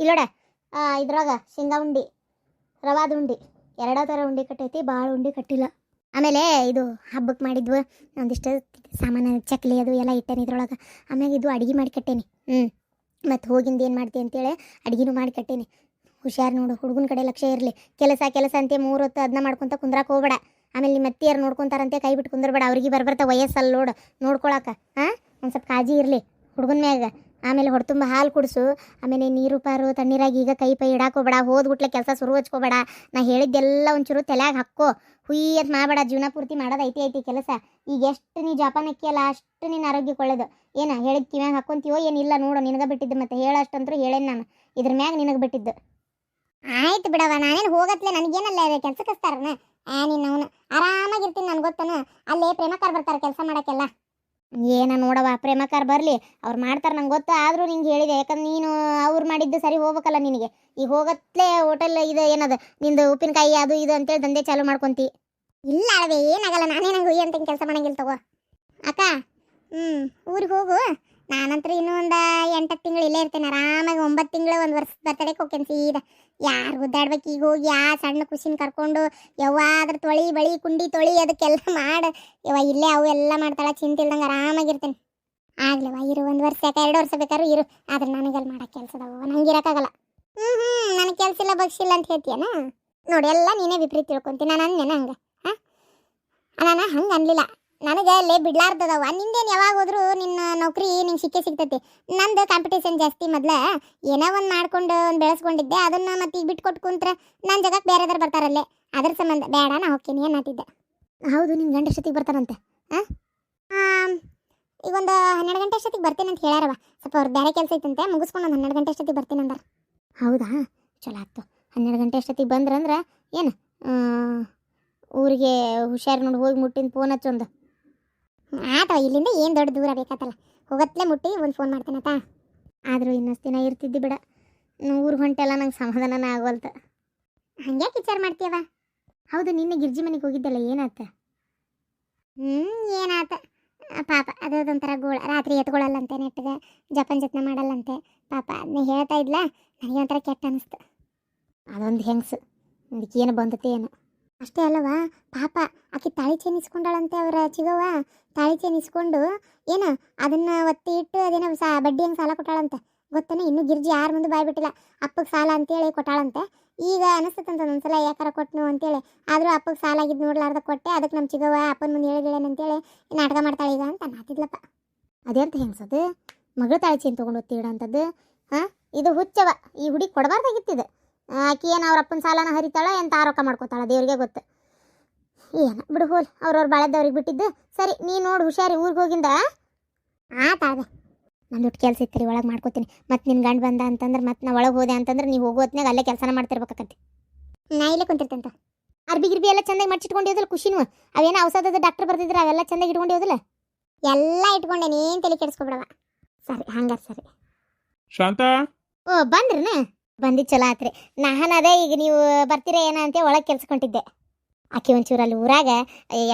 ಇಲ್ಲೋಡ ಇದ್ರಾಗ ಶೇಂಗಾ ಉಂಡಿ, ರವಾದ ಉಂಡಿ, ಎರಡೋ ಥರ ಉಂಡಿ ಕಟ್ಟೈತಿ ಭಾಳ ಉಂಡಿ ಕಟ್ಟಿಲ್ಲ. ಆಮೇಲೆ ಇದು ಹಬ್ಬಕ್ಕೆ ಮಾಡಿದ್ವು, ಒಂದಿಷ್ಟು ಸಾಮಾನು, ಚಕ್ಲಿ ಅದು ಎಲ್ಲ ಇಟ್ಟೇನೆ ಇದ್ರೊಳಗೆ. ಆಮ್ಯಾಗ ಇದು ಅಡುಗೆ ಮಾಡಿ ಕಟ್ಟೇನಿ. ಹ್ಞೂ ಮತ್ತು ಹೋಗಿಂದ ಏನು ಮಾಡ್ತಿ ಅಂತೇಳಿ ಅಡುಗೆನೂ ಮಾಡಿ ಕಟ್ಟೇನಿ. ಹುಷಾರು ನೋಡು, ಹುಡುಗನ ಕಡೆ ಲಕ್ಷ್ಯ ಇರಲಿ. ಕೆಲಸ ಕೆಲಸ ಅಂತೆ ಮೂರು ಹೊತ್ತು ಅದನ್ನ ಮಾಡ್ಕೊಂತ ಕುಂದ್ರಾಕ ಹೋಗ್ಬೇಡ. ಆಮೇಲೆ ನಿಮ್ಮ ಅತ್ತಿಯರು ನೋಡ್ಕೊಂತಾರಂತೆ, ಕೈ ಬಿಟ್ಟು ಕುಂದ್ರಬೇಡ. ಅವ್ರಿಗೆ ಬರ್ಬರ್ತಾ ವಯಸ್ಸಲ್ಲಿ ನೋಡು, ನೋಡ್ಕೊಳಕ. ಹಾಂ? ಒಂದು ಸ್ವಲ್ಪ ಕಾಳಜಿ ಇರಲಿ, ಹುಡುಗನ ಮ್ಯಾಗ. ಆಮೇಲೆ ಹೊಡ್ತುಂಬ ಹಾಲು ಕುಡಿಸು. ಆಮೇಲೆ ನೀರು ಪಾರು, ತಣ್ಣೀರಾಗಿ ಈಗ ಕೈ ಪೈ ಇಡಾಕೋಬೇಡ ಹೋದ್ಬಿಟ್ಲೆ ಕೆಲಸ ಶುರು ಹಚ್ಕೋಬೇಡ. ನಾ ಹೇಳಿದ್ದೆಲ್ಲ ಒಂಚೂರು ತಲೆಯಾಗ ಹಾಕೋ ಹುಯಿ ಅಂತ ಮಾಡಬೇಡ, ಜೀವನ ಪೂರ್ತಿ ಮಾಡೋದು ಐತಿ ಐತಿ ಕೆಲಸ. ಈಗ ಎಷ್ಟು ನೀ ಜಾಪಾನ್ ಅಕ್ಕಿಯಲ್ಲ ಅಷ್ಟು ನೀನು ಆರೋಗ್ಯ ಒಳ್ಳೇದು ಏನ, ಹೇಳಿದ ಕಿವ್ಯಾಗ ಹಾಕೊಂತೀವೋ ಏನಿಲ್ಲ ನೋಡು, ನಿನಗೆ ಬಿಟ್ಟಿದ್ದು ಮತ್ತೆ ಹೇಳಷ್ಟಂತರೂ ಹೇಳೇನು ನಾನು. ಇದ್ರ ಮ್ಯಾಗ ನಿನಗೆ ಬಿಟ್ಟಿದ್ದು. ಆಯ್ತು ಬಿಡವ ನಾನೇನು ಹೋಗತ್ಲೆ, ನನಗೇನಲ್ಲ ಕೆಲ್ಸಕ್ಕೆ ಕಸ್ತಾರನ ಆ ನೀನು ಅವನು ಆರಾಮಾಗಿರ್ತೀನಿ ನನ್ಗೆ ಗೊತ್ತನ? ಅಲ್ಲೇ ಪ್ರೇಮಕಾರ ಬರ್ತಾರೆ ಕೆಲಸ ಮಾಡೋಕ್ಕೆಲ್ಲ. ಏನ ನೋಡವ ಪ್ರೇಮಕಾರ ಬರಲಿ. ಅವ್ರು ಮಾಡ್ತಾರೆ ನಂಗೆ ಗೊತ್ತು? ಆದರೂ ನಿಂಗೆ ಹೇಳಿದೆ. ಯಾಕಂದ್ರೆ ನೀನು ಅವ್ರು ಮಾಡಿದ್ದು ಸರಿ ಹೋಗ್ಬೇಕಲ್ಲ ನಿನಗೆ. ಈಗ ಹೋಗತ್ಲೇ ಹೋಟೆಲ್ ಇದು ಏನದು? ನಿಂದು ಉಪ್ಪಿನಕಾಯಿ ಅದು ಇದು ಅಂತೇಳಿ ದಂಧೆ ಚಾಲು ಮಾಡ್ಕೊಂತಿ. ಇಲ್ಲ ಅಳವೆ, ಏನಾಗಲ್ಲ. ನಾನೇ ನಂಗೆ ಹುಯ್ಯ ಅಂತ ಕೆಲಸ ಮಾಡಂಗಿಲ್ಲ ತಗೋ. ಅಕ್ಕ ಹ್ಞೂ ಊರಿಗೆ ಹೋಗು. ನಾನಂತರ ಇನ್ನೂ ಒಂದು ಎಂಟತ್ತು ತಿಂಗಳು ಇಲ್ಲೇ ಇರ್ತೇನೆ. ಆರಾಮಾಗಿ ಒಂಬತ್ತು ತಿಂಗಳು ಒಂದು ವರ್ಷ ಬರ್ತಡೇಗೆ ಹೋಗ್ತೇನೆ ಸೀದಾ. ಯಾರು ಗುದ್ದಾಡ್ಬೇಕು ಈಗ ಹೋಗಿ ಆ ಸಣ್ಣ ಖುಷಿನ ಕರ್ಕೊಂಡು ಯವ್ವ ಅದ್ರ ತೊಳಿ, ಬಳಿ, ಕುಂಡಿ ತೊಳಿ, ಅದಕ್ಕೆಲ್ಲ ಮಾಡಿ. ಯವ್ವ, ಇಲ್ಲೇ ಅವು ಎಲ್ಲ ಮಾಡ್ತಾಳೆ ಇಲ್ದಂಗೆ ಆರಾಮಾಗಿರ್ತೇನೆ ಆಗ್ಲವ ಇರು, ಒಂದು ವರ್ಷ, ಯಾಕೆ ಎರಡು ವರ್ಷ ಬೇಕಾದ್ರೂ ಇರು. ಆದ್ರೆ ನನಗೆಲ್ಲ ಮಾಡೋ ಕೆಲಸದವ ನಂಗೆ ಇರೋಕ್ಕಾಗಲ್ಲ. ಹ್ಞೂ ಹ್ಞೂ ನನಗೆ ಕೆಲಸ ಇಲ್ಲ ಬಗ್ಸಿಲ್ಲ ಅಂತ ಹೇಳ್ತೀಯನ? ನೋಡಿ, ಎಲ್ಲ ನೀನೇ ವಿಪರೀತ ತಿಳ್ಕೊಂತೀನಿ ನಾನು ಅಂದೇನ ಹಂಗೆ? ಹಾಂ? ನಾನು ಹಂಗೆ ಅನ್ಲಿಲ್ಲ. ನನಗೆ ಅಲ್ಲೇ ಬಿಡ್ಲಾರ್ದದವ. ನಿಂದೇನು ಯಾವಾಗ ಹೋದ್ರು ನಿನ್ನ ನೌಕರಿ ನಿಂಗೆ ಸಿಕ್ಕೇ ಸಿಗ್ತೈತಿ. ನಂದು ಕಾಂಪಿಟೇಷನ್ ಜಾಸ್ತಿ ಮೊದ್ಲ. ಏನೋ ಒಂದು ಮಾಡ್ಕೊಂಡು ಒಂದು ಬೆಳೆಸ್ಕೊಂಡಿದ್ದೆ. ಅದನ್ನು ಮತ್ತೆ ಈಗ ಬಿಟ್ಕೊಟ್ಟು ಕುಂತ್ರೆ ನನ್ನ ಜಗಕ್ಕೆ ಬೇರೆದಾರು ಬರ್ತಾರಲ್ಲೇ. ಅದ್ರ ಸಂಬಂಧ ಬೇಡ ನಾ ಹೋಗ್ತೀನಿ ಏನಾತಿದ್ದೆ ಹೌದು ನಿಮ್ಮ ಗಂಟೆ ಅಷ್ಟೊತ್ತಿಗೆ ಬರ್ತಾರಂತೆ ಹಾಂ ಈಗ ಒಂದು ಹನ್ನೆರಡು ಗಂಟೆ ಅಷ್ಟೊತ್ತಿಗೆ ಬರ್ತೀನಿ ಅಂತ ಹೇಳ್ಯಾರವ. ಸ್ವಲ್ಪ ಅವ್ರು ಬೇರೆ ಕೆಲಸ ಐತಂತೆ ಮುಗಿಸ್ಕೊಂಡು ಒಂದು ಹನ್ನೆರಡು ಗಂಟೆ ಅಷ್ಟೊತ್ತಿಗೆ ಬರ್ತೀನಿ ಅಂದಾರ. ಹೌದಾ? ಚಲೋ ಆಯ್ತು. ಹನ್ನೆರಡು ಗಂಟೆ ಅಷ್ಟೊತ್ತಿಗೆ ಬಂದ್ರಂದ್ರೆ ಏನು ಊರಿಗೆ ಹುಷಾರು ನೋಡಿ ಹೋಗಿ ಮುಟ್ಟಿನ ಫೋನ್ ಹಚ್ಚೊಂದು. ಆತವ ಇಲ್ಲಿಂದ ಏನು ದೊಡ್ಡ ದೂರ ಬೇಕಾತಲ್ಲ. ಹೋಗತ್ಲೆ ಮುಟ್ಟಿ, ಒಂದು ಫೋನ್ ಮಾಡ್ತೇನತ ಆದರೂ ಇನ್ನಷ್ಟು ದಿನ ಇರ್ತಿದ್ದಿ ಬಿಡ. ಊರು ಹೊಂಟೆಲ್ಲ ನಂಗೆ ಸಮಾಧಾನನ ಆಗೋಲ್ತ. ಹಂಗ್ಯಾಕೆ ವಿಚಾರ ಮಾಡ್ತೀಯವ? ಹೌದು, ನಿನ್ನೆ ಗಿರ್ಜಿ ಮನೆಗೆ ಹೋಗಿದ್ದಲ್ಲ, ಏನಾತ? ಹ್ಞೂ ಏನಾತ? ಪಾಪ ಅದೊಂಥರ ಗೋಳ. ರಾತ್ರಿ ಎತ್ಕೊಳ್ಳಲ್ಲಂತೆ ನೆಟ್ಟಗೆ ಜಪನ್ ಜತ್ನ ಮಾಡಲ್ಲಂತೆ. ಪಾಪ ಅದನ್ನ ಹೇಳ್ತಾ ಇದ್ಲ? ನನಗೆ ಒಂಥರ ಕೆಟ್ಟ ಅನಿಸ್ತು. ಅದೊಂದು ಹೆಂಗ್ಸು. ಅದಕ್ಕೆ ಏನು ಬಂದತೆ ಏನು ಅಷ್ಟೇ ಅಲ್ಲವಾ? ಪಾಪ, ಆಕೆ ತಾಳಿ ಚೇನಿಸ್ಕೊಂಡಾಳಂತೆ ಅವರ ಚಿಗವ್ವ. ತಾಳಿ ಚೈನ್ ಇಸ್ಕೊಂಡು ಏನ, ಅದನ್ನ ಒತ್ತಿ ಇಟ್ಟು ಅದೇನೋ ಸಾ ಬಡ್ಡಿ ಹಂಗೆ ಸಾಲ ಕೊಟ್ಟಾಳಂತೆ. ಗೊತ್ತೇನೆ? ಇನ್ನೂ ಗಿರ್ಜಿ ಯಾರ ಮುಂದೆ ಬಾಯ್ಬಿಟ್ಟಿಲ್ಲ ಅಪ್ಪಗೆ ಸಾಲ ಅಂತೇಳಿ ಕೊಟ್ಟಾಳಂತೆ. ಈಗ ಅನಿಸ್ತಂತ ಒಂದ್ಸಲ, ಯಾಕಾರ ಕೊಟ್ನು ಅಂತೇಳಿ. ಆದರೂ ಅಪ್ಪಗೆ ಸಾಲ ಆಗಿದ್ದು ನೋಡ್ಲಾರ್ದ ಕೊಟ್ಟೆ. ಅದಕ್ಕೆ ನಮ್ಮ ಚಿಗವ್ವ, ಅಪ್ಪನ ಮುಂದೆ ಹೇಳಿಗಳೇನು ಅಂತೇಳಿ ನಾಟಕ ಮಾಡ್ತಾಳೆ ಈಗ ಅಂತ ನಾತಿದ್ಲಪ್ಪ. ಅದೇಂತ ಹೆಂಗ್ಸದು? ಮಗಳು ತಾಳಿ ಚೈನ್ ತೊಗೊಂಡು ಒತ್ತಿ ಇಡೋಂಥದ್ದು. ಹಾಂ? ಇದು ಹುಚ್ಚವ. ಈ ಹುಡುಗಿ ಕೊಡಬಾರ್ದಾಗಿತ್ತಿದೆ ಆಕಿ ಏನು ಅವ್ರ ಅಪ್ಪನ ಸಾಲನ ಹರಿತಾಳ, ಎಂತ ಆರೋಪ ಮಾಡ್ಕೋತಾಳ ದೇವ್ರಿಗೆ ಗೊತ್ತು. ಏನ ಬಿಡು ಹೋಲ್ ಅವ್ರವ್ರ ಬಾಳದವ್ರಿಗೆ ಬಿಟ್ಟಿದ್ದು. ಸರಿ ನೀ ನೋಡು ಹುಷಾರಿ ಊರಿಗೆ ಹೋಗಿಂದ? ಆತಾಗ ನಂದು ಕೆಲಸ ಇತ್ತು ರೀ ಒಳಗೆ ಮಾಡ್ಕೋತೀನಿ. ಮತ್ತೆ ನಿನ್ನ ಗಂಡು ಬಂದ ಅಂತಂದ್ರೆ ಮತ್ತೆ ನಾ ಒಳಗೆ ಹೋದೆ ಅಂತಂದ್ರೆ ನೀವು ಹೋಗೋ ಹೊತ್ನಾಗ ಅಲ್ಲೇ ಕೆಲಸನ ಮಾಡ್ತಿರ್ಬೇಕಂತೆ ನಾ ಇಲ್ಲೇ ಕುಂತಿರ್ತಂತ. ಅರ್ಬಿ ಗಿರ್ಬಿ ಎಲ್ಲ ಚೆಂದಾಗಿ ಮಡ್ಚಿಟ್ಕೊಂಡಿಯೋದಿಲ್ಲ ಖುಷಿನೂ. ಅವೇನೋ ಔಷಧದ ಡಾಕ್ಟರ್ ಬರ್ತಿದ್ರೆ ಅವೆಲ್ಲ ಚಂದಾಗಿ ಇಟ್ಕೊಂಡಿಯೋದಿಲ್ಲ ಎಲ್ಲ ಇಟ್ಕೊಂಡೆ ನೀನು ತಲೆ ಕೆಡಿಸ್ಕೊಬಿಡವ. ಸರಿ ಹಂಗಾರೆ ಸರಿ. ಶಾಂತ? ಓ ಬಂದ್ರನ? ಬಂದಿದ್ದು ಚಲೋ ಆತ್ರಿ ನಾನು ಅದೇ ಈಗ ನೀವು ಬರ್ತೀರಾ ಏನ ಅಂತ ಒಳಗೆ ಕೆಲ್ಸಕೊಂಡಿದ್ದೆ ಆಕೆ ಒಂಚೂರು ಅಲ್ಲಿ ಊರಾಗ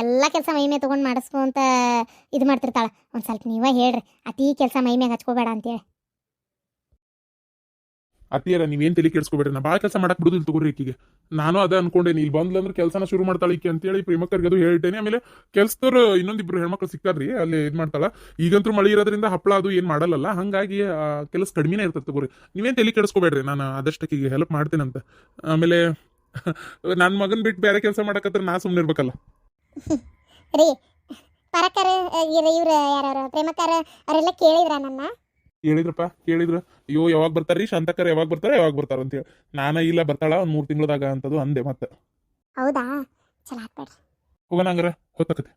ಎಲ್ಲ ಕೆಲಸ ಮೈಮೆ ತೊಗೊಂಡು ಮಾಡಿಸ್ಕೊಂತ ಇದು ಮಾಡ್ತಿರ್ತಾಳ. ಒಂದು ಸ್ವಲ್ಪ ನೀವೇ ಹೇಳ್ರಿ, ಅತಿ ಕೆಲಸ ಮೈಮ್ಯಾಗ ಹಚ್ಕೋಬೇಡ ಅಂತೇಳಿ. ಅತ್ತಿಯರ ನೀವೇನು ತಲೆ ಕೆಡ್ಸ್ಕೊಬೇಡ್ರಿ ನಾ ಭಾಳ ಕೆಲಸ ಮಾಡಕ್ ಬಿಡುದಿಲ್ಲ ತಗೋರಿ ಈಕಿಗೆ. ನಾನು ಅದ ಅನ್ಕೊಂಡೇನಿ ಇಲ್ಲಿ ಬಂದ್ಲಂದ್ರೆ ಕೆಲಸನ ಶುರು ಮಾಡ್ತಾಳೆ ಈಕೆ ಅಂತೇಳಿ ಪ್ರೇಮಕರಿಗೆ ಅದು ಹೇಳ್ತೇನೆ. ಆಮೇಲೆ ಕೆಲ್ಸದವ್ರು ಇನ್ನೊಂದಿಬ್ರು ಹೆಣ್ಮಕ್ಳು ಸಿಕ್ತಾರ್ರಿ ಅಲ್ಲಿ ಇದು ಮಾಡ್ತಾಳ. ಈಗಂತೂ ಮಳೆ ಇರೋದ್ರಿಂದ ಹಪ್ಪಳ ಅದು ಏನು ಮಾಡಲ್ಲಲ್ಲ, ಹಂಗಾಗಿ ಕೆಲಸ ಕಡಿಮೆನೇ ಇರ್ತದೆ ತಗೋರಿ. ನೀವೇನ್ ತಲೆ ಕೆಡಿಸ್ಕೋಬೇಡ್ರಿ, ನಾನು ಆದಷ್ಟಕ್ಕೆ ಹೆಲ್ಪ್ ಮಾಡ್ತೇನಂತ. ಆಮೇಲೆ ನನ್ನ ಮಗನ್ ಬಿಟ್ಟು ಬೇರೆ ಕೆಲಸ ಮಾಡಕತ್ರ ನಾ ಸುಮ್ಮನೆ ಇರ್ಬೇಕಲ್ಲ. ರೀ ಪರಕರ ಇವ್ರು ಯಾರು ಪ್ರೇಮಕಾರ ಅವರೆಲ್ಲ ಕೇಳಿದ್ರ ನನ್ನ? ಹೇಳಿದ್ರಪ್ಪ ಕೇಳಿದ್ರು. ಅಯ್ಯೋ ಯಾವಾಗ ಬರ್ತಾರ್ರಿ ಶಾಂತಕರ್ ಯಾವಾಗ ಬರ್ತಾರೆ? ಯಾವಾಗ ಬರ್ತಾರ ಅಂತೇಳಿ ನಾನ ಇಲ್ಲ ಬರ್ತಾಳ ಒಂದ್ ಮೂರ್ ತಿಂಗಳದಾಗ ಅಂತದು ಅಂದೆ ಮತ್ತೆ. ಹೌದಾ? ಚಲೋ ಆತ್ಬೇಡ್ರಿ ಹೋಗೋಣ ಹಂಗಾರ ಹೊತ್ತಕತೆ.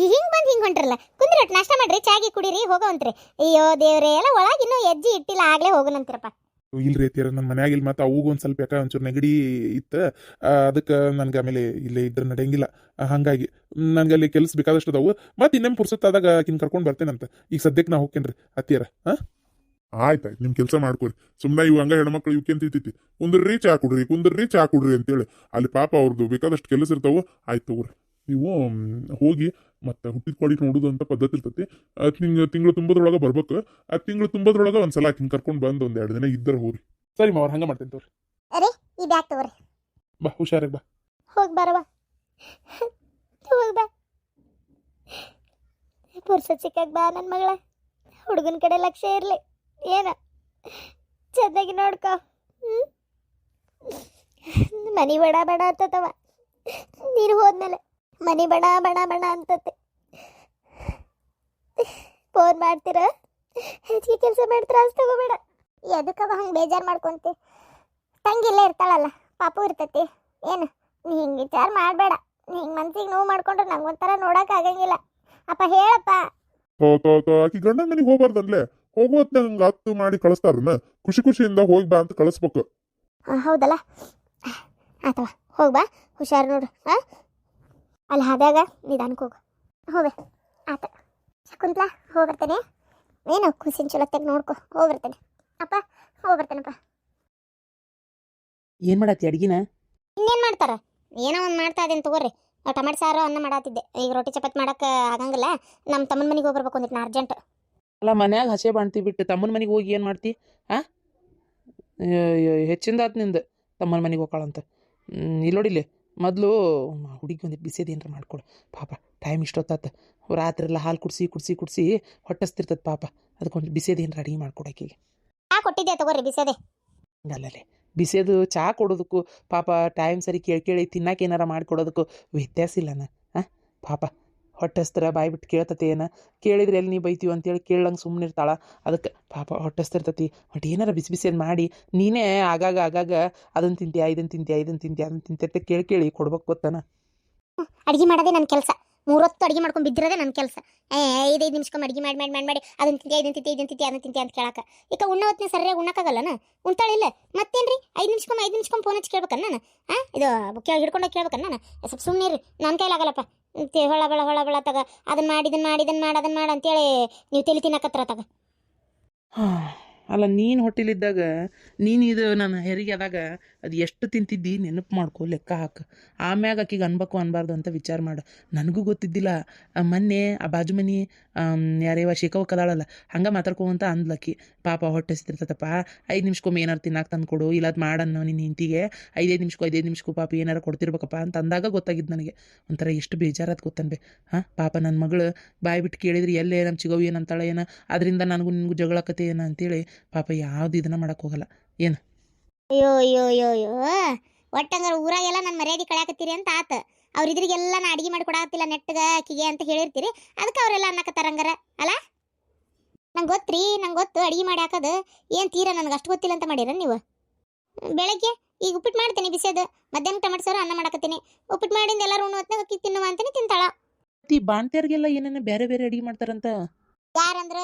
ಹಿಂಗ್ ಬಂದ್ ಹಿಂಗ್ ಹೊಂಟ್ರಲ್ಲ. ಕುಂದ್ರಿ ನಾಷ್ಟ ಮಾಡ್ರಿ ಚಾಗಿ ಕುಡೀರಿ ಹೋಗೋವಂತ್ರಿ ಅಯ್ಯೋ ದೇವ್ರೆ ಎಲ್ಲ ಒಳಗೆ ಇನ್ನೂ ಹೆಜ್ಜೆ ಇಟ್ಟಿಲ್ಲ ಆಗ್ಲೇ ಹೋಗೋಣಂತಿರಪ್ಪ ಇಲ್ರಿ ಅತ್ತಿಯರ ನನ್ನ ಮನ್ಯಾಗ ಇಲ್ಲಿ ಮತ್ತೆ ಅವಾಗ ಒಂದು ಸ್ವಲ್ಪ ಯಾಕೆ ಒಂಚೂರು ನೆಗಡಿ ಇತ್ತು ಅದಕ್ಕೆ ನನ್ಗೆ ಆಮೇಲೆ ಇಲ್ಲೇ ಇದ್ರೆ ನಡೆಯಂಗಿಲ್ಲ. ಹಾಗಾಗಿ ನನ್ಗೆ ಅಲ್ಲಿ ಕೆಲಸ ಬೇಕಾದಷ್ಟು ಅದಾವು. ಮತ್ತೆ ಇನ್ನೇನು ಪುರ್ಸತ್ತಾದಾಗ ಆಕಿನ ಕರ್ಕೊಂಡು ಬರ್ತೇನಂತ. ಈಗ ಸದ್ಯಕ್ಕೆ ನಾ ಹೋಗ್ತೇನ್ರಿ ಅತ್ತಿಯರ ಆಯ್ತು ಆಯ್ತಾಯ್ತು ನಿಮ್ಮ ಕೆಲಸ ಮಾಡ್ಕೊರಿ. ಸುಮ್ಮನೆ ಇವು ಹಂಗ ಹೆಣ್ಮಕ್ಳು ಇವಕ್ಕೆ ಅಂತ ಇರ್ತೈತಿ? ಕುಂದ್ರಿ, ಚಾ ಕುಡ್ರಿ, ಕುಂದ್ರಿ, ಚಾ ಕುಡ್ರಿ ಅಂತೇಳಿ. ಅಲ್ಲಿ ಪಾಪ ಅವ್ರದ್ದು ಬೇಕಾದಷ್ಟು ಕೆಲಸ ಇರ್ತಾವೆ. ಆಯ್ತು ತಗೋರಿ. ನೀವು ಹೋಗಿ ಮತ್ತೆ ಹುಟ್ಟಿದ ಕೊಡಿ ನೋಡುದು ಅಂತ ಪದ್ಧತಿ ಇರ್ತೈತಿ. ತಿಂಗ್ ತಿಂಗಳು ತುಂಬದ್ರೊಳಗೆ ಬರ್ಬೇಕು. ಆ ತಿಂಗಳು ತುಂಬದ್ರೊಳಗೆ ಒಂದ್ಸಲ ಆಕಿನ ಕರ್ಕೊಂಡು ಬಂದು ಒಂದು ಎರಡು ದಿನ ಇದ್ದರೆ ಹೋಗ್ರಿ. ಸರಿ ಮಾವ್ರ ಹಂಗ ಮಾಡ್ತೇನೆ ತೋರಿ. ಈ ಬ್ಯಾಗ್ ತಗೋರಿ. ಬಾ ಹುಷಾರಾಗಿ ಬಾ. ಹೋಗಿ ಬರವ ಹೋಗಿ ಬಾ. ಪುರ್ಸತ್ ಸಿಕ್ಕಾಗ ಬಾ ನನ್ನ ಮಗಳ. ಹುಡುಗನ ಕಡೆ ಲಕ್ಷ್ಯ ಇರಲಿ. ಏನ? ಚೆನ್ನಾಗಿ ನೋಡ್ಕೊ. ಹ್ಞೂ ಮನಿ ಬೇಡ ಬೇಡ ಅಂತತವ ನೀನು ಹೋದ್ಮೇಲೆ. ಮನಿ ಬಣ ಬಣ ಬಣ ಅಂತತೆ. ಫೋನ್ ಮಾಡ್ತೀರ? ಹೆಚ್ಚಿಗೆ ಕೆಲಸ ಮಾಡ್ತೀರ ಅಷ್ಟು ತಗೋಬೇಡ. ಎದಕ್ಕವ ಹಂಗೆ ಬೇಜಾರು ಮಾಡ್ಕೊಂತಿ? ತಂಗಿಲ್ಲ ಇರ್ತಾಳಲ್ಲ ಪಾಪು ಇರ್ತತಿ. ಏನು ನೀ ಹಿಂಗೆ ವಿಚಾರ ಮಾಡಬೇಡ. ನೀ ಹಿಂಗೆ ಮನ್ಸಿಗೆ ನೋವು ಮಾಡ್ಕೊಂಡ್ರೆ ನಂಗೆ ಒಂಥರ ನೋಡಕ್ ಆಗಂಗಿಲ್ಲ. ಅಪ್ಪ ಹೇಳಪ್ಪ. ತೋ ತೋ ತೋ ಆಕಿ ಗಂಡನ ಮನೆಗೆ ಹೋಗ್ಬಾರ್ದನ್ಲೆ? ಹೋಗೋತ್ನ ಹಂಗೆ ಹತ್ತು ಮಾಡಿ ಕಳಿಸ್ತಾರನ್ನ ಖುಷಿ ಖುಷಿಯಿಂದ ಹೋಗಿ ಬಾ ಅಂತ ಕಳಿಸ್ಬೇಕು. ಹೌದಲ್ಲ? ಆತವ ಹೋಗ್ ಬಾ. ಹುಷಾರು ನೋಡು. ಹಾಂ? ಅಲ್ಲಿ ಹಾದಾಗ ನಿಧಾನಕ್ಕೆ ಹೋಗು. ಹೋವೆ ಆತ. ಶಕುಂತ್ಲ ಹೋಗ್ಬರ್ತೇನೆ ಏನು ಖುಷಿನ ಚಲೋತ್ತಾಗ ನೋಡ್ಕೊ ಹೋಗ್ಬರ್ತೇನೆ ಅಪ್ಪ ಹೋಗ್ಬರ್ತೇನಪ್ಪ ಏನ್ ಮಾಡತ್ತಿ ಅಡ್ಗಿನ? ಇನ್ನೇನು ಮಾಡ್ತಾರ? ಏನೋ ಒಂದು ಮಾಡ್ತಾ ಇದ್ದೀನಿ ತಗೋರಿ ಟೊಮೆಟೊ ಸಾರು ಅನ್ನ ಮಾಡತ್ತಿದ್ದೆ ಈಗ ರೊಟ್ಟಿ ಚಪಾತಿ ಮಾಡಕ್ಕೆ ಆಗಂಗಿಲ್ಲ. ನಮ್ಮ ತಮ್ಮನ ಮನೆಗೆ ಹೋಗ್ಬರ್ಬೇಕು ಅಂದಿತ್ತು ನಾ ಅರ್ಜೆಂಟ್ ಅಲ್ಲ ಮನ್ಯಾಗ ಹಸೆ ಬಾಣ್ತಿ ಬಿಟ್ಟು ತಮ್ಮನ ಮನೆಗೆ ಹೋಗಿ ಏನು ಮಾಡ್ತಿ? ಆ? ಹೆಚ್ಚಿಂದ ಆತ್ನಿಂದ ತಮ್ಮನ ಮನೆಗೆ ಹೋಗ್ಕಾಳಂತ. ಇಲ್ಲಿ. ನೋಡಿಲ್ಲಿ ಮೊದಲು ಹುಡುಗಿ ಒಂದು ಬಿಸಿದು ಏನಾರ ಮಾಡ್ಕೊಡು. ಪಾಪ ಟೈಮ್ ಇಷ್ಟೊತ್ತಾತ. ರಾತ್ರಿ ಎಲ್ಲ ಹಾಲು ಕುಡಿಸಿ ಕುಡಿಸಿ ಕುಡಿಸಿ ಹೊಟ್ಟಸ್ತಿರ್ತದ ಪಾಪ. ಅದಕ್ಕೊಂದು ಬಿಸಿದು ಏನಾರ ಅಡಿಗೆ ಮಾಡ್ಕೊಡಕ್ಕೆ ಚಾ ಕೊಟ್ಟಿದ್ದೆ ತಗೋರಿ ಬಿಸಿದೆ? ಅಲ್ಲಲ್ಲೇ ಬಿಸಿದು ಚಹಾ ಕೊಡೋದಕ್ಕೂ ಪಾಪ ಟೈಮ್ ಸರಿ ಕೇಳಿ ಕೇಳಿ ತಿನ್ನಕ್ಕೆ ಏನಾರ ಮಾಡಿಕೊಡೋದಕ್ಕೂ ವ್ಯತ್ಯಾಸ ಇಲ್ಲನ ಹಾಂ ಪಾಪ. ಹೊಟ್ಟೆಸ್ತರ ಬಾಯಿ ಬಿಟ್ಟು ಕೇಳ್ತತಿ ಏನ? ಕೇಳಿದ್ರೆ ಎಲ್ಲಿ ನೀ ಬೈತೀವಿ ಅಂತೇಳಿ ಕೇಳಂಗೆ ಸುಮ್ಮನೆ ಇರ್ತಾಳೆ. ಅದಕ್ಕೆ ಪಾಪ ಹೊಟ್ಟೆಸ್ತಿರ್ತತಿ. ಬಟ್ ಏನಾರ ಬಿಸಿ ಬಿಸಿ ಮಾಡಿ, ನೀನೇ ಆಗಾಗ ಆಗಾಗ ಅದನ್ನು ತಿಂತೀಯ ಇದನ್ನು ತಿಂತೀಯ ಇದನ್ನು ತಿಂತೀಯ ಅದನ್ನು ತಿಂತೀಯ ಕೇಳಿ ಕೇಳಿ ಕೊಡ್ಬೇಕು ಗೊತ್ತಾನ? ಅಡುಗೆ ಮಾಡೋದೇ ನನ್ನ ಕೆಲಸ. ಮೂರೊತ್ತು ಅಡುಗೆ ಮಾಡ್ಕೊಂಡು ಬಿದ್ದಿರೋದೇ ನನ್ನ ಕೆಲಸ. ಏ ಐದೈದು ನಿಮಿಷಕ್ಕೊಮ್ಮೆ ಅಡಿಗೆ ಮಾಡಿ ಮಾಡಿ ಮಾಡಿ ಮಾಡಿ ಅದನ್ನು ತಿಂತೀಯ ಇದನ್ನು ತಿಂತೀಯ ಇದನ್ನು ತಿಂತೀಯ ಅದನ್ನು ತಿಂತಿ ಅಂತ ಕೇಳಕ್ಕೆ ಈಗ ಉಣ್ಣ ಹೊತ್ತಿನ ಸರಿಯಾಗಿ ಉಣ್ಣಕ್ಕಾಗಲ್ಲನ? ಮತ್ತೇನು ರೀ ಐದು ನಿಮಿಷಕ್ಕೊಮ್ಮೆ ಐದು ನಿಮಿಷಕ್ಕೊಮ್ಮೆ ಫೋನ್ ಹಚ್ಚಿ ಕೇಳ್ಬೇಕನ್ನ ನಾನು? ಹಾಂ ಇದು ಕೇಳಿ ಹಿಡ್ಕೊಂಡೋಗಿ ಕೇಳ್ಬೇಕನ್ನ ನಾನು? ಸ್ವಲ್ಪ ಸುಮ್ಮನೆ ರೀ ನನ್ನ ಕೈಲಾಗಲ್ಲಪ್ಪ. ಹೊಳ ಬಳ ಹೊಳ ಬಳ ತಗ. ಅದನ್ನ ಮಾಡಿ ಇದನ್ನ ಮಾಡಿ ಮಾಡಿ ಅದನ್ನ ಅಂತೇಳಿ ನೀವು ತಿಳಿ ತಿನ್ನಕತ್ರ ತಗ. ಅಲ್ಲ, ನೀನು ಹೊಟ್ಟಿಲಿದ್ದಾಗ, ನೀನು ಇದು ನನ್ನ ಹೆರಿಗೆ ಆದಾಗ ಅದು ಎಷ್ಟು ತಿಂತಿದ್ದಿ? ನೆನಪು ಮಾಡ್ಕೊ, ಲೆಕ್ಕ ಹಾಕು. ಆಮ್ಯಾಗ ಆಕಿಗೆ ಅನ್ಬೇಕು ಅನ್ಬಾರ್ದು ಅಂತ ವಿಚಾರ ಮಾಡು. ನನಗೂ ಗೊತ್ತಿದ್ದಿಲ್ಲ. ಮೊನ್ನೆ ಆ ಬಾಜು ಮನೆ ಯಾರೇವ ಶಿಕವ ಕದಾಳಲ್ಲ, ಹಂಗೆ ಮಾತಾಡ್ಕೊಂತ ಅಂದ್ಲಕ್ಕಿ ಪಾಪ ಹೊಟ್ಟೆ ಸಿತಿರ್ತತಪ್ಪ ಐದು ನಿಮಿಷಕ್ಕೊಮ್ಮೆ ಏನಾರು ತಿನ್ನಾಕ ತಂದು ಕೊಡು ಇಲ್ಲ ಅದು ಮಾಡನ್ನು ನಿನ್ನ ಹಿಂತಿಗೆ ಐದೈದು ನಿಮಿಷಕ್ಕೂ ಐದೈದು ನಿಮಿಷಕ್ಕೂ ಪಾಪ ಏನಾರು ಕೊಡ್ತಿರ್ಬೇಕಪ್ಪ ಅಂತ ಅಂದಾಗ ಗೊತ್ತಾಗಿದ್ದು ನನಗೆ. ಒಂಥರ ಎಷ್ಟು ಬೇಜಾರಾದ ಗೊತ್ತನ್ಬೆ. ಹಾಂ? ಪಾಪ ನನ್ನ ಮಗಳು ಬಾಯಿ ಬಿಟ್ಟು ಕೇಳಿದ್ರೆ ಎಲ್ಲೇ ನಮ್ಮ ಚಿಗವು ಏನಂತಾಳೆ ಏನ ಅದರಿಂದ ನನಗೂ ನಿನಗೂ ಜಗಳಕತೆ ಏನ ಅಂತೇಳಿ ಪಾಪ ಯಾವ್ದು ಇದನ್ನ ಮಾಡಕ್ ಹೋಗಲ್ಲ. ಅಯ್ಯೋ ಅಯ್ಯೋ ಅಯ್ಯೋ ಅಯ್ಯೋ. ಒಟ್ಟಂಗಾರ ಊರಾಗೆಲ್ಲ ನನ್ನ ಮರ್ಯಾದೆ ಕಳ್ಯಾಕತ್ತೀರಿ ಅಂತ ಆತ. ಅವ್ರ ಇದ್ರಿಗೆಲ್ಲ ನಾ ಅಡಿಗೆ ಮಾಡಿ ಕೊಡಾಕತ್ತಿಲ್ಲ ನೆಟ್ಟಗ ಕಿಗೆ ಅಂತ ಹೇಳಿರ್ತೀರಿ. ಅದಕ್ಕೆ ಅವರೆಲ್ಲ ಅನ್ನಕತ್ತಾರಂಗಾರ ಅಲ್ಲ ನಂಗೆ ಗೊತ್ತ್ರಿ ನಂಗೆ ಗೊತ್ತು ಅಡಿಗೆ ಮಾಡಿ ಹಾಕೋದು. ಏನು ತೀರ ನನಗೆ ಅಷ್ಟು ಗೊತ್ತಿಲ್ಲ ಅಂತ ಮಾಡಿರ ನೀವು? ಬೆಳಗ್ಗೆ ಈಗ ಉಪ್ಪಿಟ್ಟು ಮಾಡ್ತೀನಿ ಬಿಸಿದು ಮಧ್ಯಾಹ್ನ ಟೊಮೆಟೊ ಸಾರು ಅನ್ನ ಮಾಡಕತ್ತೀನಿ. ಉಪ್ಪಿಟ್ಟು ಮಾಡಿಂದ ಎಲ್ಲರೂ ಉಣ್ಣು ಹೊತ್ನಾಗ ಅಕ್ಕಿ ತಿನ್ನುವ ಅಂತಾನೆ ತಿಂತಾಳ. ಈ ಬಾಣ್ತಿಯರ್ಗೆಲ್ಲ ಏನೇನ ಬೇರೆ ಬೇರೆ ಅಡಿಗೆ ಮಾಡ್ತಾರಂತ? ಯಾರಂದ್ರ?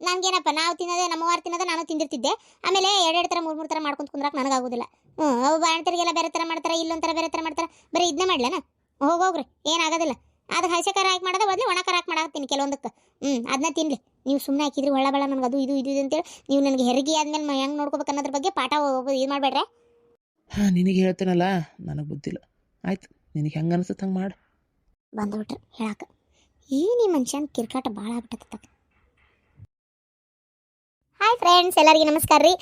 ನನ್ಗೇನಪ್ಪ ನಾವು ತಿನ್ನೋದೇ ನಮ್ಮವಾರ ತಿನ್ನೋದೆ ನಾನು ತಿಂದಿರ್ತಿದ್ದೆ. ಆಮೇಲೆ ಎರಡೆರಡು ಥರ ಮೂರು ಮೂರು ಥರ ಮಾಡ್ಕೊಂಡು ಕುಂದ್ರಕ್ಕೆ ನನಗಾಗೋದಿಲ್ಲ. ಹ್ಞೂ ಅವು ಬಾಣ್ತರಿಗೆಲ್ಲ ಬೇರೆ ಥರ ಮಾಡ್ತಾರೆ ಇಲ್ಲೊಂಥರ ಬೇರೆ ಥರ ಮಾಡ್ತಾರೆ ಬರೀ ಇದನ್ನೇ ಮಾಡಲೇನ? ಹೋಗೋಗ್ರಿ ಏನಾಗೋದಿಲ್ಲ. ಅದಕ್ಕೆ ಹಸಿ ಖಾರ ಹಾಕಿ ಮಾಡೋದು ಬದಲು ಒಣ ಖಾರ ಹಾಕಿ ಮಾಡಾಕ್ತೀನಿ ಕೆಲವೊಂದಕ್ಕೆ. ಹ್ಞೂ ಅದನ್ನ ತಿನ್ನಲಿ ನೀವು ಸುಮ್ಮನೆ ಹಾಕಿದ್ರಿ ಒಳ್ಳೆ ಬೇಡ ನನಗೆ ಅದು ಇದು ಇದು ಇದು ಅಂತೇಳಿ ನೀವು ನನಗೆ ಹೆರಿಗೆ ಆದ್ಮೇಲೆ ಹೆಂಗೆ ನೋಡ್ಕೋಬೇಕು ಅನ್ನೋದ್ರ ಬಗ್ಗೆ ಪಾಠ ಇದು ಮಾಡಬೇಡ್ರೆ? ಹಾಂ ನಿನಗೆ ಹೇಳ್ತೀನಲ್ಲ ನನಗೆ ಬುದ್ಧಿಲ್ಲ ಆಯ್ತು ನಿನಗೆ ಹೆಂಗೆ ಅನಿಸುತ್ತೆ ಹಂಗೆ ಮಾಡು. ಬಂದ್ಬಿಟ್ರೆ ಹೇಳಾಕ. ಈ ನಿಮ್ಮ ಮನುಷ್ಯನ ಕಿರ್ಕಾಟ ಭಾಳ ಆಗ್ಬಿಟ್ಟತ್ತ ಫ್ರೆಂಡ್ಸ್ ಎಲ್ಲರಿಗೂ ನಮಸ್ಕಾರ ರೀ.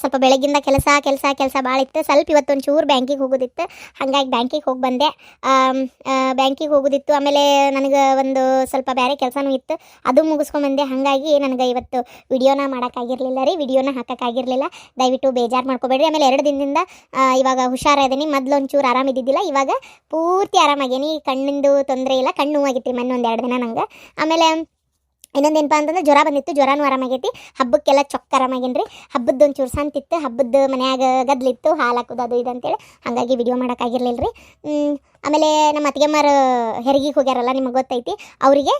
ಸ್ವಲ್ಪ ಬೆಳಗ್ಗಿಂದ ಕೆಲಸ ಕೆಲಸ ಕೆಲಸ ಭಾಳ ಇತ್ತು. ಸ್ವಲ್ಪ ಇವತ್ತು ಒಂಚೂರು ಬ್ಯಾಂಕಿಗೆ ಹೋಗೋದಿತ್ತು. ಹಾಗಾಗಿ ಬ್ಯಾಂಕಿಗೆ ಹೋಗಿ ಬಂದೆ. ಬ್ಯಾಂಕಿಗೆ ಹೋಗೋದಿತ್ತು. ಆಮೇಲೆ ನನಗೆ ಒಂದು ಸ್ವಲ್ಪ ಬೇರೆ ಕೆಲಸನೂ ಇತ್ತು. ಅದು ಮುಗಿಸ್ಕೊಂಬಂದೆ ಹಾಗಾಗಿ ನನಗೆ ಇವತ್ತು ವಿಡಿಯೋನ ಮಾಡೋಕ್ಕಾಗಿರಲಿಲ್ಲ ರೀ. ವಿಡಿಯೋನ ಹಾಕೋಕ್ಕಾಗಿರಲಿಲ್ಲ. ದಯವಿಟ್ಟು ಬೇಜಾರು ಮಾಡ್ಕೋಬೇಡ್ರಿ. ಆಮೇಲೆ ಎರಡು ದಿನದಿಂದ ಇವಾಗ ಹುಷಾರಾದೀನಿ. ಮೊದಲು ಒಂಚೂರು ಆರಾಮಿದ್ದಿದ್ದಿಲ್ಲ. ಇವಾಗ ಪೂರ್ತಿ ಆರಾಮಾಗೇನಿ. ಕಣ್ಣಿಂದು ತೊಂದರೆ ಇಲ್ಲ. ಕಣ್ಣು ಆಗಿತ್ತು ರೀ ಮೊನ್ನೆ ಒಂದು ಎರಡು ದಿನ ನಂಗೆ. ಆಮೇಲೆ ಇನ್ನೊಂದೇನಪ್ಪ ಅಂತಂದ್ರೆ ಜ್ವರ ಬಂದಿತ್ತು, ಜ್ವರನೂ ಆರಾಮಾಗೈತಿ. ಹಬ್ಬಕ್ಕೆಲ್ಲ ಚೊಕ್ಕ ಆರಾಮಾಗೇನ್ರಿ. ಹಬ್ಬದ ಒಂಚೂರು ಸಂತಿತ್ತು, ಹಬ್ಬದ ಮನ್ಯಾಗ ಗದ್ಲಿತ್ತು, ಹಾಲು ಹಾಕೋದು ಅದು ಇದು ಅಂತೇಳಿ ಹಾಗಾಗಿ ವಿಡಿಯೋ ಮಾಡೋಕ್ಕಾಗಿರ್ಲಿಲ್ಲ ರೀ ಆಮೇಲೆ ನಮ್ಮ ಅತ್ತಿಗೆಮ್ಮರು ಹೆರಿಗೆ ಹೋಗ್ಯಾರಲ್ಲ, ನಿಮಗೆ ಗೊತ್ತೈತಿ. ಅವರಿಗೆ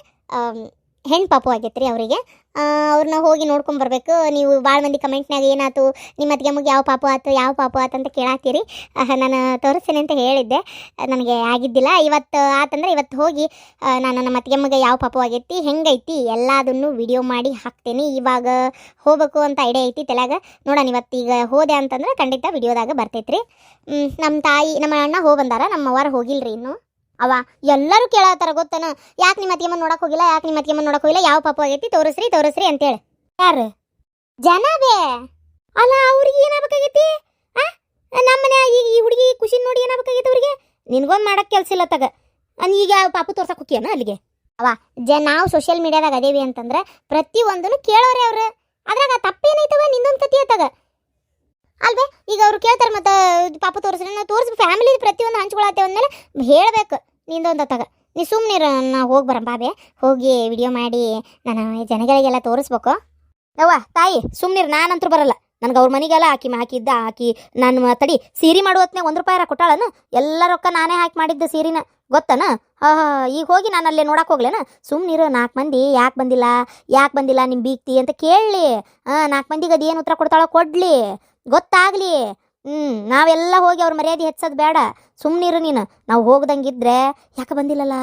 ಹೆಣ್ಣು ಪಾಪು ಆಗೈತೆ ರೀ ಅವರಿಗೆ ಅವ್ರನ್ನ ಹೋಗಿ ನೋಡ್ಕೊಂಡು ಬರಬೇಕು. ನೀವು ಭಾಳ ಮಂದಿ ಕಮೆಂಟ್ನಾಗ ಏನಾಯ್ತು ನಿಮ್ಮ ಅತ್ತಿಗೆಮ್ಮಗೆ ಯಾವ ಪಾಪು ಆಯ್ತು ಯಾವ ಪಾಪು ಆಯ್ತು ಅಂತ ಕೇಳಾತ್ತೀರಿ ನಾನು ತೋರಿಸ್ತೀನಿ ಅಂತ ಹೇಳಿದ್ದೆ. ನನಗೆ ಆಗಿದ್ದಿಲ್ಲ. ಇವತ್ತು ಆತಂದ್ರೆ ಇವತ್ತು ಹೋಗಿ ನಾನು ನಮ್ಮ ಅತ್ತಿಗೆಮ್ಮಗೆ ಯಾವ ಪಾಪು ಆಗೈತಿ, ಹೆಂಗೈತಿ, ಎಲ್ಲದನ್ನು ವಿಡಿಯೋ ಮಾಡಿ ಹಾಕ್ತೇನೆ. ಇವಾಗ ಹೋಗಬೇಕು ಅಂತ ಐಡಿಯಾ ಐತಿ ತಲೆಯಾಗ. ನೋಡೋಣ ಇವತ್ತು ಈಗ ಹೋದೆ ಅಂತಂದ್ರೆ ಖಂಡಿತ ವಿಡಿಯೋದಾಗ ಬರ್ತೈತ್ರಿ. ನಮ್ಮ ತಾಯಿ, ನಮ್ಮ ಅಣ್ಣ ಹೋಗಿ ಬಂದಾರ. ನಮ್ಮ ಅವ್ವಾರ ಹೋಗಿಲ್ರಿ ಇನ್ನು. ಅವ ಎಲ್ಲರೂ ಕೇಳತ್ತಾರ ಗೊತ್ತನ? ಯಾಕೆ ನಿಮ್ಮ ಅತ್ತಿಗೆಮ್ಮನ ನೋಡಕ್ ಹೋಗಿಲ್ಲ? ಯಾಕೆ ನಿಮ್ಮ ಅತ್ತಿಗೆಮ್ಮನ ನೋಡಕ್ ಹೋಗಿಲ್ಲ? ಯಾವ ಪಾಪ ಆಗೈತಿ? ತೋರಿಸ್ರಿ ತೋರಿಸ್ರಿ ಅಂತೇಳಿ. ಯಾರು? ಜನ ಬೇ ಅಲ್ಲ, ಅವ್ರಿಗೆ ಏನಾಗಬೇಕಾಗೈತಿ? ನಮ್ಮ ಮನ್ಯಾಗ ಈಗ ಈ ಹುಡುಗಿ ಖುಷಿ ನೋಡಿ ಏನಾಗಬೇಕಾಗೈತಿ ಅವ್ರಿಗೆ? ನಿನ್ಗೊಂದು ಮಾಡಕ್ಕೆ ಕೆಲಸ ಇಲ್ಲ ತಗ. ಅನ್ ಈಗ ಪಾಪು ತೋರ್ಸಕ್ಕೆ ಹೋಗ್ಯಾನ ಅಲ್ಲಿಗೆ? ಅವ, ಜ, ನಾವು ಸೋಷಿಯಲ್ ಮೀಡಿಯಾದಾಗ ಅದೇವಿ ಅಂತಂದ್ರೆ ಪ್ರತಿ ಒಂದನ್ನು ಕೇಳೋರೆ ಅವ್ರು. ಅದ್ರಾಗ ತಪ್ಪೇನೈತವ? ನಿಂದೊಂದು ಕತಿ ಐತಗ ಅಲ್ವೇ? ಈಗ ಅವ್ರು ಕೇಳ್ತಾರೆ ಮತ್ತೆ ಪಾಪ ತೋರಿಸ್ರಿ ನಾವು ತೋರಿಸ್ ಫ್ಯಾಮಿಲಿ ಪ್ರತಿಯೊಂದು ಹಂಚ್ಕೊಳತ್ತೇವೆ ಅಂದಮೇಲೆ ಹೇಳ್ಬೇಕು. ನಿಂದೊಂದು ತಗ ನೀ ಸುಮ್ಮನೆ ನಾ ಹೋಗಿ ಬರ ಬಾಬೆ. ಹೋಗಿ ವಿಡಿಯೋ ಮಾಡಿ, ನಾನು ಜನಗಳಿಗೆಲ್ಲ ತೋರಿಸ್ಬೇಕು. ಯವ್ವ, ತಾಯಿ ಸುಮ್ಮನಿರು ನಾನಂತೂ ಬರಲ್ಲ. ನನಗೆ ಅವ್ರ ಮನೆಗೆಲ್ಲ ಹಾಕಿ ಹಾಕಿದ್ದ, ಹಾಕಿ, ನಾನು ತಡಿ, ಸೀರೆ ಮಾಡುವ ಹೊತ್ನ್ಯಾಗ ಒಂದು ರೂಪಾಯಿ ಕೊಟ್ಟಾಳನು? ಎಲ್ಲ ರೊಕ್ಕ ನಾನೇ ಹಾಕಿ ಮಾಡಿದ್ದ ಸೀರೆನ, ಗೊತ್ತನ? ಈಗ ಹೋಗಿ ನಾನು ಅಲ್ಲೇ ನೋಡಕ್ಕೆ ಹೋಗ್ಲೇನ? ಸುಮ್ಮನಿರು ನಾಲ್ಕು ಮಂದಿ, ಯಾಕೆ ಬಂದಿಲ್ಲ ಯಾಕೆ ಬಂದಿಲ್ಲ ನಿಮ್ಮ ಬೀಗ್ತಿ ಅಂತ ಕೇಳಲಿ. ಹಾಂ ನಾಲ್ಕು ಮಂದಿಗೆ ಏನು ಉತ್ತರ ಕೊಡ್ತಾಳೋ ಕೊಡಲಿ. ಗೊತ್ತಾಗಲಿ. ಹ್ಞೂ ನಾವೆಲ್ಲ ಹೋಗಿ ಅವ್ರ ಮರ್ಯಾದೆ ಹೆಚ್ಚೋದು ಬೇಡ. ಸುಮ್ಮನಿರು ನೀನು. ನಾವು ಹೋಗ್ದಂಗಿದ್ರೆ ಯಾಕೆ ಬಂದಿಲ್ಲಲ್ಲ?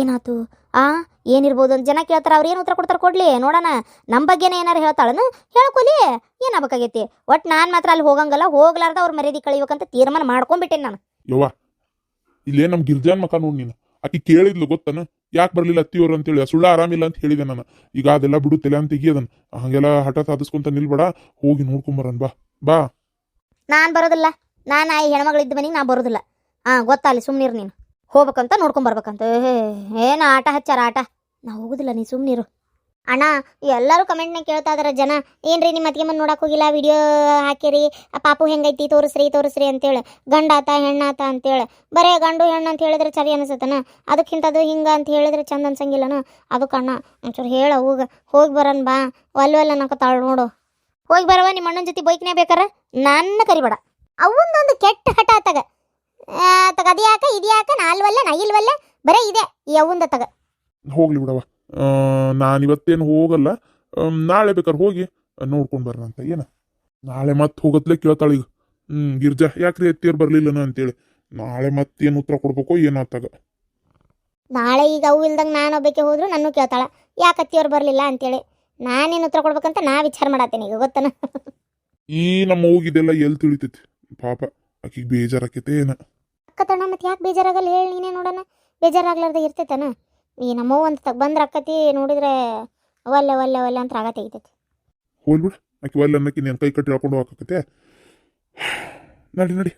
ಏನಾಯ್ತು ಆ, ಏನಿರ್ಬೋದು ಅಂತ ಜನ ಕೇಳ್ತಾರೆ, ಅವ್ರು ಏನು ಉತ್ತರ ಕೊಡ್ತಾರೆ ಕೊಡ್ಲಿ, ನೋಡೋಣ. ನಮ್ಮ ಬಗ್ಗೆನೇ ಏನಾರು ಹೇಳ್ತಾಳನು ಹೇಳ್ಕೊಲಿ ಏನಾಗಬೇಕಾಗೈತಿ ಒಟ್ಟು ನಾನು ಮಾತ್ರ ಅಲ್ಲಿ ಹೋಗಂಗಲ್ಲ, ಹೋಗ್ಲಾರ್ದ ಅವ್ರ ಮರ್ಯಾದೆ ಕಳಿಬೇಕಂತ ತೀರ್ಮಾನ ಮಾಡ್ಕೊಂಡ್ಬಿಟ್ಟೇನೆ ನಾನು. ಯವ್ವ, ಇಲ್ಲೇ ನಮ್ಮ ಗಿರ್ಜಾನ್ ಮಕ ನೋಡ್ ನೀನು. ಆಕಿ ಕೇಳಿದ್ಲು ಗೊತ್ತನ? ಯಾಕೆ ಬರಲಿಲ್ಲ ಅತ್ತಿಯವ್ರು ಅಂತೇಳಿ. ಸುಳ್ಳ ಆರಾಮಿಲ್ಲ ಅಂತ ಹೇಳಿದೆ ನಾನು. ಈಗ ಅದೆಲ್ಲ ಬಿಡು, ತಲೆ ಅಂತ ತೆಗಿಯದನ್ ಹಂಗೆಲ್ಲ ಹಠ ಸಾಧಿಸ್ಕೊಂತ ನಿಲ್ಬೇಡ. ಹೋಗಿ ನೋಡ್ಕೊಂಬರನ್ ಬಾ. ಬಾ. ನಾನು ಬರೋದಿಲ್ಲ. ನಾನು ಈ ಹೆಣ್ಮಗಳಿದ್ದ ಮನೆಗೆ ನಾ ಬರೋದಿಲ್ಲ. ಹಾಂ ಗೊತ್ತಾಗಲಿ ಸುಮ್ಮನಿರು ನೀನು. ಹೋಗ್ಬೇಕಂತ ನೋಡ್ಕೊಂಬರ್ಬೇಕಂತ ಏನು ಆಟ ಹಚ್ಚಾರ ಆಟ? ನಾ ಹೋಗುದಿಲ್ಲ ನೀ ಸುಮ್ಮನಿರು ಅಣ್ಣ, ಎಲ್ಲರೂ ಕಮೆಂಟ್ನಾಗ ಕೇಳ್ತಾ ಇದಾರೆ ಜನ. ಏನ್ರಿ ನಿಮ್ಮ ಅತ್ತಿಗೆ ಮನೆ ನೋಡಕ್ಕೆ ಹೋಗಿಲ್ಲ? ವಿಡಿಯೋ ಹಾಕಿರಿ ಪಾಪು ಹೆಂಗೈತಿ, ತೋರಿಸ್ರಿ ತೋರಿಸ್ರಿ ಅಂತೇಳಿ. ಗಂಡಾತ ಹೆಣ್ಣಾತ ಅಂತೇಳಿ. ಬರೇ ಗಂಡು, ಹೆಣ್ಣು ಅಂತ ಹೇಳಿದ್ರೆ ಸರಿ ಅದಕ್ಕಿಂತ ಅದು ಹಿಂಗೆ ಅಂತ ಹೇಳಿದ್ರೆ ಚಂದ ಅನ್ಸಂಗಿಲ್ಲನ? ಅದಕ್ಕೆ ಅಣ್ಣ ಒಂಚೂರು ಹೇಳ, ಹೋಗ. ಹೋಗಿ ಬರೋಣ ಬಾ. ಒಲ್ಲೆ ಒಲ್ಲೆ ತಾಳು ನೋಡು. ಹೋಗಿ ಬರವ ನಿಮ್ಮ ಅಣ್ಣನ ಜೊತೆ ಬೈಕ್ನೇ ಬೇಕಾರ? ನನ್ನ ಕರಿಬೇಡ. ಅವೊಂದೊಂದು ಕೆಟ್ಟ ಹಠ ತಗ ಆತಗ ತಗ ಅದು ಯಾಕ ಇದು ಯಾಕ ನಾಲ್ವಲ್ಲ ನಾ ಇಲ್ವಲ್ಲ ಬರೇ ಇದೆ ಈ ಅವಂದ ತಗ. ಹೋಗ್ಲಿ ಬಿಡವ ನಾನು ಇವತ್ತೇನು ಹೋಗಲ್ಲ. ನಾಳೆ ಬೇಕಾದ್ರೆ ಹೋಗಿ ನೋಡ್ಕೊಂಡು ಬರೋಣ ಅಂತ. ಏನ? ನಾಳೆ ಮತ್ತೆ ಹೋಗತ್ಲೆ ಕೇಳ್ತಾಳೆ ಈಗ. ಹ್ಮ್ ಗಿರ್ಜಾ ಯಾಕ್ರಿ ಎತ್ತಿಯರ್ ಬರ್ಲಿಲ್ಲನ ಅಂತೇಳಿ. ನಾಳೆ ಮತ್ತೇನು ಉತ್ತರ ಕೊಡ್ಬೇಕೋ ಏನಾತಾಗ ನಾಳೆ ಈಗ ಅವು ಇಲ್ದಂಗೆ ನಾನು ಒಬ್ಬಕ್ಕೆ ಹೋದ್ರು ನನ್ನ ಕೇಳ್ತಾಳ. ಯಾಕೆ ಅತ್ತಿಯವ್ರು ಬರಲಿಲ್ಲ ಅಂತೇಳಿ. ನಾನೇನು ಉತ್ತರ ಕೊಡ್ಬೇಕಂತ ನಾ ವಿಚಾರ ಮಾಡತ್ತೇನೆ ಈಗ ಗೊತ್ತನ? ಈ ನಮ್ಮ ಹೋಗಿದ್ದೆಲ್ಲ ಎಲ್ಲಿ ತಿಳಿತೈತಿ? ಪಾಪ ಆಕಿಗೆ ಬೇಜಾರಾಕೈತೆ ಏನ? ಅಕ್ಕ ತಣ್ಣ ಮತ್ತೆ ಯಾಕೆ ಬೇಜಾರಾಗಲ್ಲ ಹೇಳಿ ನೀನೇ ನೋಡೋಣ. ಬೇಜಾರಾಗ್ಲಾರ್ದ ಇರ್ತೈತನ? ಈ ನಮ್ಮವ್ವ ಅಂತ ತಗ ಬಂದ್ರೆ ಅಕ್ಕತಿ ನೋಡಿದ್ರೆ ಒಲ್ಲೆ ಒಲ್ಲೆ ಒಲ್ಲೆ ಅಂತ ರಾಗ ತೆಗಿತೈತಿ. ಹೋಲ್ಬಿಡು ಆಕಿ ಒಲ್ಲೆ ಅನ್ನಕ್ಕೆ ನೀನು ಕೈ ಕಟ್ಟಿ ಹೇಳ್ಕೊಂಡು ಹೋಗಕತ್ತೆ. ನಡಿ ನಡಿ.